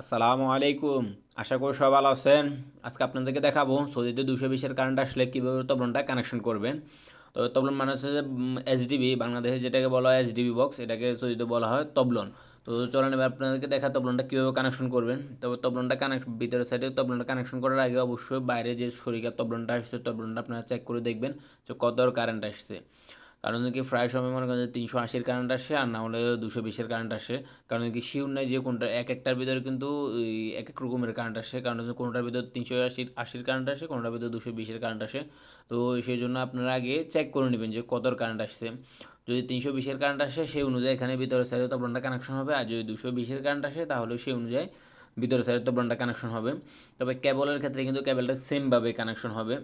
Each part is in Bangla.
আসসালামু আলাইকুম। আশা করি সব ভালো আছেন। আজকে আপনাদেরকে দেখাবো সৌদিতে দুশো বিশের কারেন্ট আসলে কীভাবে তবলনটা কানেকশন করবেন। তো তবলন মানে হচ্ছে যে এসডিবি বাংলাদেশে যেটাকে বলা হয় এসডিবি বক্স এটাকে সৌদিতে বলা হয় তবলন। তো চলেন এবার আপনাদেরকে দেখা তবলনটা কীভাবে কানেকশন করবেন। তবে তবলনটা কানেক্ট ভিতরের সাইডে তবলনটা কানেকশন করার আগে অবশ্যই বাইরে যে শরীরের তবলনটা আসছে, তবলনটা আপনারা চেক করে দেখবেন যে কত কারেন্ট আসছে। কারণ কি, প্রায় সময় মনে করেন যে তিনশো আশির কারেন্ট আসে আর না হলে দুশো বিশের কারেন্ট আসে। কারণ কি শিউর নাই যে কোনটা, এক একটার ভিতরে কিন্তু এক এক রকমের কারেন্ট আসে। কারণ হচ্ছে কোনোটার ভিতরে তিনশো আশির আশির কারেন্ট আসে, কোনোটার ভিতরে দুশো বিশের কারেন্ট আসে। তো সেই জন্য আপনারা আগে চেক করে নেবেন যে কত কারেন্ট আসছে। যদি তিনশো বিশের কারেন্ট আসে, সেই অনুযায়ী এখানে ভিতরে সাইডে তো তবলনটা কানেকশন হবে। আর যদি দুশো বিশের কারেন্ট আসে, তাহলে সেই অনুযায়ী ভিতরে সাইডে তো তবলনটা কানেকশন হবে। তবে কেবলের ক্ষেত্রে কিন্তু কেবলটা সেমভাবে কানেকশন হবে।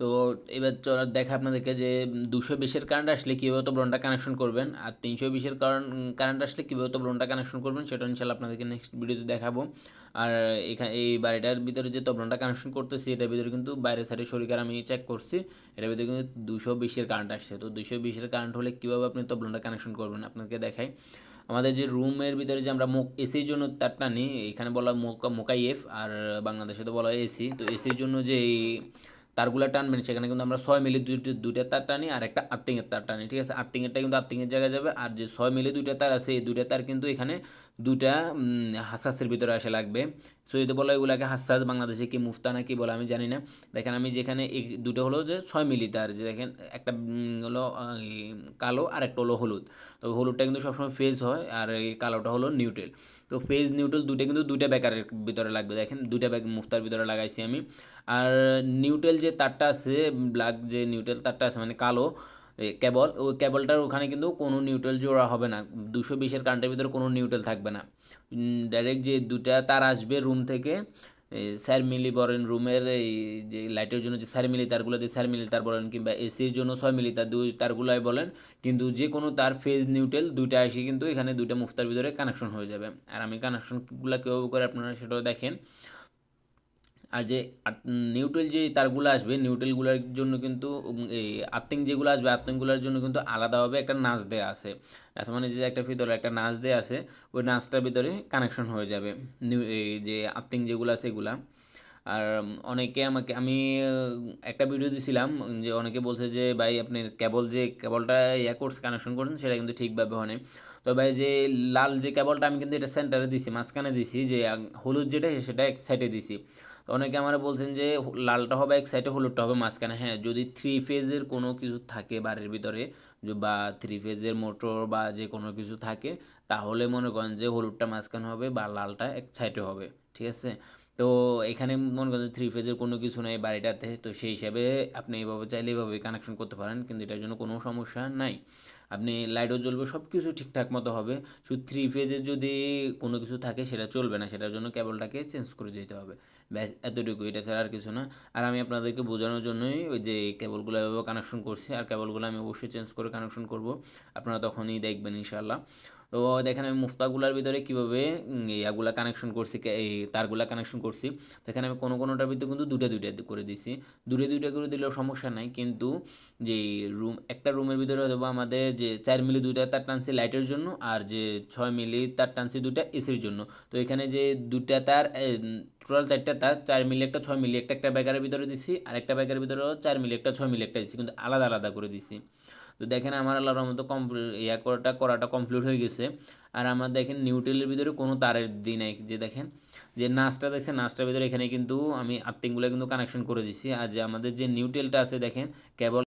তো এবার চলার দেখা আপনাদেরকে যে দুশো বিশের কারেন্ট আসলে কীভাবে তো ব্রনটা কানেকশন করবেন, আর তিনশো বিশের কারণ কারেন্ট আসলে কীভাবে তো ব্রনটা কানেকশন করবেন সেটা ইনশাল্লাহ আপনাদেরকে নেক্সট ভিডিওতে দেখাবো। আর এখানে এই বাড়িটার ভিতরে যে তবলনটা কানেকশন করতেছি, এটার ভিতরে কিন্তু বাইরে সাইডে শরীর আমি চেক করছি, এটার ভিতরে কিন্তু দুশো বিশের কারেন্ট আসছে। তো দুশো বিশের কারেন্ট হলে কীভাবে আপনি তবলনটা কানেকশন করবেন আপনাকে দেখাই। আমাদের যে রুমের ভিতরে যে আমরা মুখ এসির জন্য তারটা নিই এখানে বলা মোকা মোকাই এফ আর বাংলাদেশে তো বলা হয় এসি তো এসির জন্য যে তারগুলো টানবেন সেখানে কিন্তু আমরা ছয় মিলি দুইটা দুইটা তার টানি আর একটা আর্থিংয়ের তার টানি, ঠিক আছে? আর্থিংয়েরটা কিন্তু আর্থিংয়ের জায়গায় যাবে আর যে ছয় মিলি দুইটা তার আছে, এই দুইটা তার কিন্তু এখানে দুইটা হাসাসের ভিতরে আসে লাগবে। সো যদি বলো এগুলাকে হাসাস বাংলাদেশে কি মুফতা না কি বলে আমি জানি না। দেখেন আমি যেখানে এই দুটো হলো যে ছয় মিলি তার, যে দেখেন একটা হলো কালো আর একটা হলো হলুদ। তো হলুদটা কিন্তু সবসময় ফেজ হয় আর এই কালোটা হলো নিউট্রেল। তো ফেজ, নিউট্রেল দুটো কিন্তু দুইটা ব্যাকারের ভিতরে লাগবে। দেখেন দুইটা ব্যাগ মুফতার ভিতরে লাগাইছি আমি। আর নিউট্রেল যে তারটা আছে ব্ল্যাক যে নিউট্রেল তারটা আছে মানে কালো কেবল ওই কেবলটার ওখানে কিন্তু কোনো নিউট্রেল জোড়া হবে না। দুশো বিশের কারেন্টের ভিতরে কোনো নিউট্রেল থাকবে না। ডাইরেক্ট যে দুটা তার আসবে রুম থেকে স্যার মিলি বলেন রুমের এই যে লাইটের জন্য যে স্যার মিলি তারগুলো দিয়ে স্যার মিলি তার বলেন, কিংবা এসির জন্য ছয় মিলি তার, দুই তারগুলোই বলেন, কিন্তু যে কোনো তার ফেজ নিউট্রেল দুইটা আসি কিন্তু এখানে দুইটা মুফতার ভিতরে কানেকশন হয়ে যাবে। আর আমি কানেকশনগুলো কীভাবে করে আপনারা সেটাও দেখেন। আর যে নিউট্রেল যে তারগুলো আসবে নিউট্রেলগুলোর জন্য কিন্তু এই আর্থিং যেগুলো আসবে আর্থিংগুলোর জন্য কিন্তু আলাদাভাবে একটা নাচ দেওয়া আছে। মানে যে একটা ভিতরে একটা নাচ দেওয়া আছে, ওই নাচটার ভিতরে কানেকশন হয়ে যাবে এই যে আর্থিং যেগুলো আছে এগুলা। আর অনেকে আমাকে, আমি একটা ভিডিও দিছিলাম, যে অনেকে বলছে যে, ভাই, আপনি কেবল যে কেবলটা ইয়া কোর্স কানেকশন করছেন, সেটা কিন্তু ঠিকভাবে হয় তো ভাই, যে লাল যে কেবলটা আমি কিন্তু এটা সেন্টারে দিছি, মাঝখানে দিছি, যে হলুদ যেটা, সেটা এক সাইডে দিছি। তো অনেকে আমার বলছেন যে লালটা হবে এক সাইডে হলুদটা হবে মাঝখানে। হ্যাঁ যদি থ্রি ফেজের কোনো কিছু থাকে বাড়ির ভিতরে বা থ্রি ফেজের মোটর বা যে কোনো কিছু থাকে, তাহলে মনে করেন যে হলুদটা মাঝখানে হবে বা লালটা এক সাইডে হবে, ঠিক আছে? তো এখানে মনে করেন থ্রি ফেজের কোনো কিছু নেই বাড়িটাতে, তো সেই হিসাবে আপনি এইভাবে চাইলে এইভাবে কানেকশন করতে পারেন, কিন্তু এটার জন্য কোনো সমস্যা নাই। আপনি লাইটও জ্বলবে সব কিছু ঠিকঠাক মতো হবে। শুধু থ্রি ফেজের যদি কোনো কিছু থাকে, সেটা চলবে না, সেটার জন্য কেবলটাকে চেঞ্জ করে দিতে হবে। ব্যাস এতটুকু এটা ছাড়া আর কিছু না। আর আমি আপনাদেরকে বোঝানোর জন্যই ওই যে কেবলগুলো এভাবে কানেকশন করছি, আর কেবলগুলো আমি অবশ্যই চেঞ্জ করে কানেকশন করব। আপনারা তখনই দেখবেন ইনশাল্লাহ তো দেখেন আমি মুফতাগুলার ভিতরে কীভাবে ইয়াগুলা কানেকশন করছি এই তারগুলা কানেকশন করছি সেখানে আমি কোনো কোনোটার ভিতরে কিন্তু দুটা দুইটা করে দিছি। দুটো দুইটা করে দিলেও সমস্যা নাই, কিন্তু যে রুম, একটা রুমের ভিতরে হয়তো আমাদের যে চার মিলি দুইটা তার টানছি লাইটের জন্য, আর যে ছয় মিলি তার টানছি দুটা এসির জন্য। তো এখানে যে দুটা তার টোটাল চারটা তার, চার মিলি একটা, ছয় মিলি একটা একটা ব্যাগারের ভিতরে দিছি আর একটা ব্যাগের ভিতরেও চার মিলি একটা, ছয় মিলি একটা দিছি, কিন্তু আলাদা আলাদা করে দিছি। তো দেখেন আমার আল্লাহর মতো কমপ্লিট ইয়া করাটা করাটা কমপ্লিট হয়ে গেছে। আর আমার দেখেন নিউট্রেলের ভিতরে কোনো তারের দিই নাই, যে দেখেন, যে নাচটা দেখছেন নাচটার ভিতরে এখানে কিন্তু আমি আর্থিংগুলো কিন্তু কানেকশন করে দিছি। আর যে আমাদের যে নিউট্রেলটা আছে দেখেন কেবল